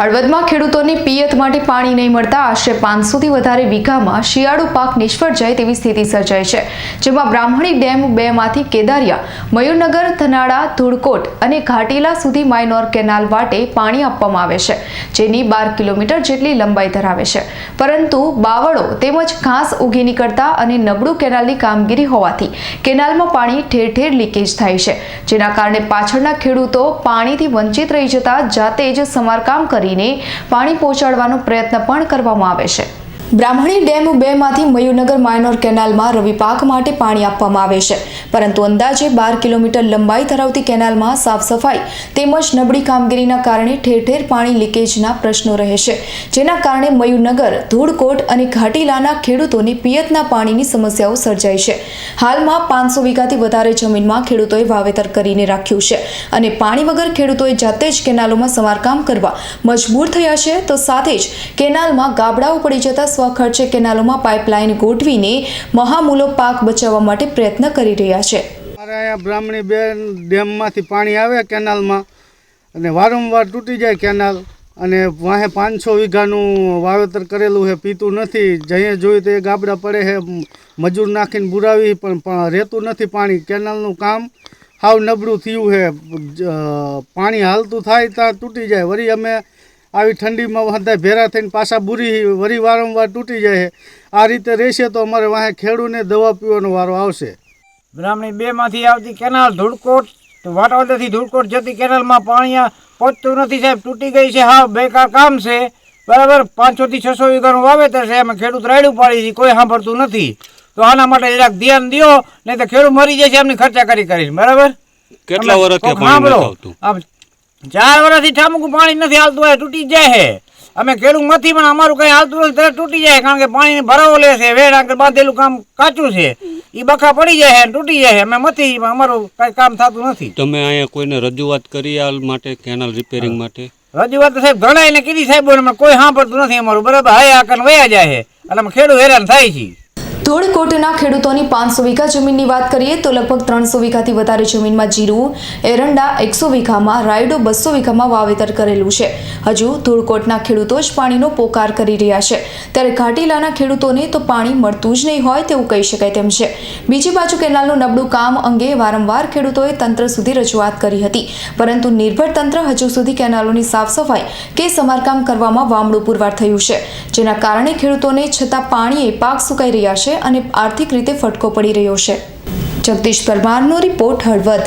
હળવદમાં ખેડૂતોને પિયત માટે પાણી નહીં મળતા આશરે પાંચસોથી વધારે વીઘામાં શિયાળુ પાક નિષ્ફળ જાય તેવી સ્થિતિ સર્જાઈ છે. જેમાં બ્રાહ્મણી ડેમ બેમાંથી કેદારિયા, મયુરનગર, થનાળા, ધૂળકોટ અને ઘાટીલા સુધી માયનોર કેનાલ વાટે પાણી આપવામાં આવે છે, જેની બાર કિલોમીટર જેટલી લંબાઈ ધરાવે છે. પરંતુ બાવળો તેમજ ઘાસ ઉગી નીકળતા અને નબળું કેનાલની કામગીરી હોવાથી કેનાલમાં પાણી ઠેર ઠેર લીકેજ થાય છે, જેના કારણે પાછળના ખેડૂતો પાણીથી વંચિત રહી જતા જાતે જ સમારકામ કરીને પાણી પહોંચાડવાનો પ્રયત્ન પણ કરવામાં આવે છે. બ્રાહ્મણી ડેમ બેમાંથી મયુરનગર માયનોર કેનાલમાં રવિ પાક માટે પાણી આપવામાં આવે છે. પરંતુ અંદાજે બાર કિલોમીટર લંબાઈ ધરાવતી કેનાલમાં સાફ સફાઈ તેમજ નબળી કામગીરીના કારણે ઠેર ઠેર પાણી લીકેજના પ્રશ્નો રહે છે. જેના કારણે મયુરનગર, ધૂળકોટ અને ઘાટીલાના ખેડૂતોને પિયતના પાણીની સમસ્યાઓ સર્જાઈ છે. હાલમાં પાંચસો વીઘાથી વધારે જમીનમાં ખેડૂતોએ વાવેતર કરીને રાખ્યું છે અને પાણી વગર ખેડૂતોએ જાતે જ કેનાલોમાં સમારકામ કરવા મજબૂર થયા છે. તો સાથે જ કેનાલમાં ગાબડાઓ પડી જતા સ્વખર્ચે કેનાલોમાં પાઇપલાઇન ગોઠવીને મહામૂલો પાક બચાવવા માટે પ્રયત્ન કરી રહ્યા છે. અમારા અહીંયા બ્રાહ્મણી બેન ડેમમાંથી પાણી આવે કેનાલમાં અને વારંવાર તૂટી જાય કેનાલ અને વાહે પાંચસો વીઘાનું વાવેતર કરેલું છે પીતું નથી. જઈએ જોયું તો એ ગાબડા પડે છે મજૂર નાખીને બુરાવી, પણ રહેતું નથી પાણી. કેનાલનું કામ હાવ નબળું થયું છે પાણી હાલતું થાય ત્યાં તૂટી જાય. વળી અમે આવી ઠંડીમાં બધા ભેરા થઈને પાછા બુરી વળી વારંવાર તૂટી જાય છે. આ રીતે રહેશે તો અમારે વાહે ખેડૂને દવા પીવાનો વારો આવશે. બ્રાહ્મણી બે માંથી આવતી કેનાલ ધૂળકોટ તો ધૂળકોટ જતી કેનાલમાં પાણી આ પહોંચતું નથી સાહેબ તૂટી ગઈ છે. હા બેકાર કામ છે. બરાબર પાંચસો થી છસો વીઘાનું વાવેતર છે. એમાં ખેડૂત રાયડું પાડી છે કોઈ સાંભળતું નથી. તો આના માટે જરાક ધ્યાન દો નહીં તો ખેડૂત મરી જાય છે એમની ખર્ચા કરી કરીને. બરાબર? કેટલા નથી સાંભળો. આમ ચાર વર્ષથી ઠામુકું પાણી નથી હાલતું હોય તૂટી જાય છે. અમે ખેડૂત નથી પણ અમારું કઈ હાલતું નથી ત્યારે તૂટી જાય કારણ કે પાણી ભરાવો લે છે વેડ આગળ બાંધેલું કામ કાચું છે. એ બખા પડી જાય છે તૂટી જાય છે. અમે મથી પણ અમારું કઈ કામ થતું નથી. તમે અહીંયા કોઈને રજૂઆત કરી હાલ માટે કેનાલ રિપેરિંગ માટે? રજૂઆત તો સાહેબ ઘણા એને કીધી સાહેબ કોઈ સાંભળતું નથી અમારું બરાબર? હાય આકન વયા જાય છે. એટલે અમે ખેડૂત હેરાન થાય છે ધોળકોટના ખેડૂતોની પાંચસો વીઘા જમીનની વાત કરીએ તો લગભગ ત્રણસો વીઘાથી વધારે જમીનમાં જીરું, એરંડા, એકસો વીઘામાં રાયડો, બસો વીઘામાં વાવેતર કરેલું છે. હજુ ધોળકોટના ખેડૂતો જ પાણીનો પોકાર કરી રહ્યા છે. ત્યારે ઘાટીલાના ખેડૂતોને તો પાણી મળતું જ નહીં હોય તેવું કહી શકાય તેમ છે. બીજી બાજુ કેનાલનું નબળું કામ અંગે વારંવાર ખેડૂતોએ તંત્ર સુધી રજૂઆત કરી હતી. પરંતુ નિર્ભર તંત્ર હજુ સુધી કેનાલોની સાફ સફાઈ કે સમારકામ કરવામાં વામળું પુરવાર થયું છે. જેના કારણે ખેડૂતોને છતાં પાણીએ પાક સુકાઈ રહ્યા અને આર્થિક રીતે ફટકો પડી રહ્યો છે. જગદીશ પરમારનો રિપોર્ટ હળવદ.